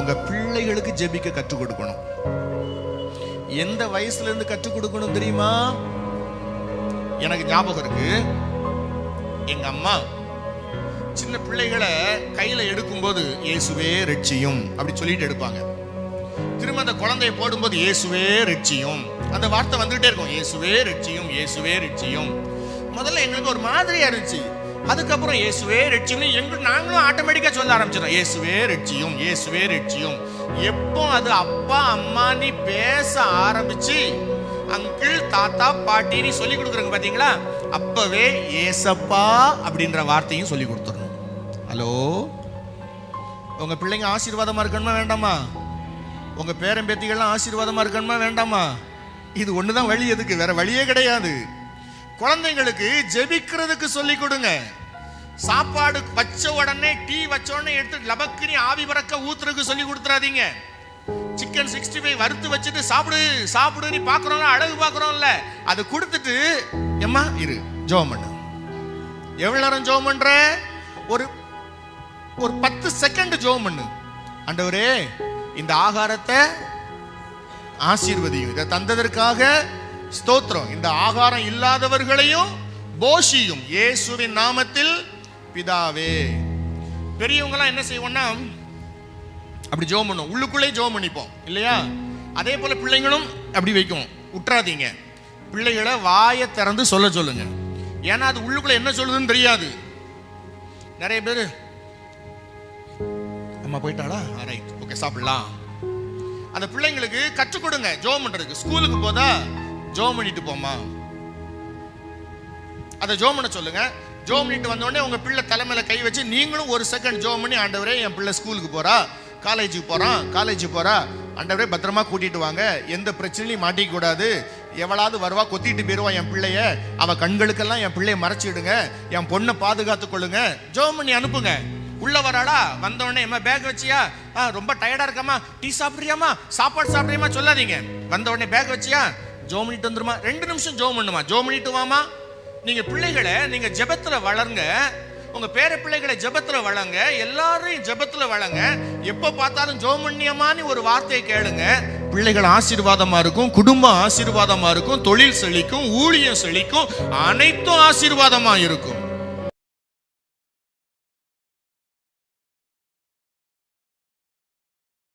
உங்க பிள்ளைகளுக்கு ஜெபிக்க கற்றுக் கொடுக்கணும். எந்த வயசுல இருந்து கற்றுக் கொடுக்கணும் தெரியுமா? எனக்கு ஞாபகம் இருக்கு. எங்க அம்மா சின்ன பிள்ளைகளை கையில எடுக்கும்போது இயேசுவே ரட்சியும் அப்படி சொல்லிட்டு எடுப்பாங்க. திரும்ப அந்த குழந்தைய போடும்போது இயேசுவே ரட்சியும். அந்த வார்த்தை வந்துகிட்டே இருக்கும். இயேசுவே ரட்சியும் இயேசுவே ரட்சியும். முதல்ல எங்களுக்கு ஒரு மாதிரியா இருந்துச்சு. அதுக்கப்புறம் இயேசுவே ரட்சியும் எங்க நாங்களும் ஆட்டோமேட்டிக்காக சொல்ல ஆரம்பிச்சிடும் இயேசுவே ரட்சியும் இயேசுவே ரட்சியும். எப்போ அது அப்பா அம்மா நீ பேச ஆரம்பிச்சு அங்கிள் தாத்தா பாட்டின்னு சொல்லி கொடுக்குறாங்க பார்த்தீங்களா அப்பவே ஏசப்பா அப்படின்ற வார்த்தையும் சொல்லி கொடுத்துடணும். ஹலோ உங்கள் பிள்ளைங்க ஆசீர்வாதமாக இருக்கணுமா வேண்டாமா? உங்கள் பேரன் பேத்திகள்லாம் ஆசீர்வாதமா இருக்கணுமா வேண்டாமா? இது ஒன்று தான் வழி எதுக்கு? வேற வழியே கிடையாது. குழந்தைங்களுக்கு ஜெபிக்கிறதுக்கு சொல்லி கொடுங்க. சாப்பாடு வச்ச உடனே டீ வச்ச உடனே எடுத்து லபக்குனி ஆவி பறக்க ஊத்துறதுக்கு சொல்லி கொடுத்துறாதீங்க. சிக்கன் சிக்ஸ்டி ஃபைவ் வறுத்து வச்சுட்டு சாப்பிடு சாப்பிடு நீ பாக்குறோம் அழகு பார்க்குறோம்ல அது கொடுத்துட்டு எம்மா இரு ஜோம் பண்ணு. எவ்வளோ நேரம் ஜோம் பண்ணுற ஒரு ஒரு பத்து செகண்ட் ஜோம் பண்ணு. ஆண்டவரே இந்த ஆகாரத்தை ஆசீர்வதியும் இதை தந்ததற்காக ஸ்தோத்திரம். இந்த ஆகாரம் இல்லாதவர்களையும் போஷியும். இயேசுவின் நாமத்தில் பிதாவே. பெரியவங்கலாம் என்ன செய்வோம்னா அப்படி ஜோம் பண்ணும் உள்ளுக்குள்ளே ஜோம் பண்ணிப்போம் இல்லையா? அதே போல பிள்ளைங்களும் அப்படி வைக்கும். விட்டுறாதீங்க பிள்ளைகளை வாயை திறந்து சொல்ல சொல்லுங்க. ஏன்னா அது உள்ளுக்குள்ள என்ன சொல்லுதுன்னு தெரியாது. நிறைய பேர் அம்மா போயிட்டாளா? ரைட். ஓகே சாப்பிடலாம். அந்த பிள்ளைங்களுக்கு கற்றுக் கொடுங்க ஜோம் பண்றதுக்கு. ஸ்கூலுக்கு போதா ஜோம் பண்ணிட்டு போமா அதை ஜோம் பண்ண சொல்லுங்க. ஜோம் பண்ணிட்டு வந்தோடனே உங்க பிள்ளை தலைமையில கை வச்சு நீங்களும் ஒரு செகண்ட் ஜோம் பண்ணி ஆண்டவரே என் பிள்ளை ஸ்கூலுக்கு போறா காலேஜுக்கு போறான் காலேஜுக்கு போறா. ஆண்டவரே பத்திரமா கூட்டிட்டு வாங்க. எந்த பிரச்சனையும் மாட்டிக்க கூடாது எவளாவது வருவா கொத்திட்டு போயிருவா என் பிள்ளைய. அவ கண்களுக்கெல்லாம் என் பிள்ளைய மறைச்சிடுங்க. என் பொண்ணை பாதுகாத்து கொள்ளுங்க. ஜோம் பண்ணி அனுப்புங்க. உள்ள வராளா வந்தோடனே எம்மா பேக் வச்சியா? ஆ, ரொம்ப டயர்டா இருக்கமா டீ சாப்பிட்றியாமா சாப்பாடு சாப்பிட்றியாமா சொல்லாதீங்க. வந்தோடனே பேக் வச்சியா? ஜோம் பண்ணிட்டு வந்துருமா? ரெண்டு நிமிஷம் ஜோம் பண்ணுமா? ஜோம் பண்ணிட்டு வாமா. நீங்கள் பிள்ளைகளை நீங்கள் ஜபத்தில் வளருங்க. உங்கள் பேர பிள்ளைகளை ஜபத்தில் வளங்க. எல்லாரையும் ஜபத்தில் வளங்க. எப்போ பார்த்தாலும் ஜோம் பண்ணியமானு ஒரு வார்த்தையை கேளுங்க. பிள்ளைகள் ஆசீர்வாதமாக இருக்கும் குடும்பம் ஆசீர்வாதமாக இருக்கும் தொழில் செழிக்கும் ஊழியம் செழிக்கும் அனைத்தும் ஆசீர்வாதமாக இருக்கும்.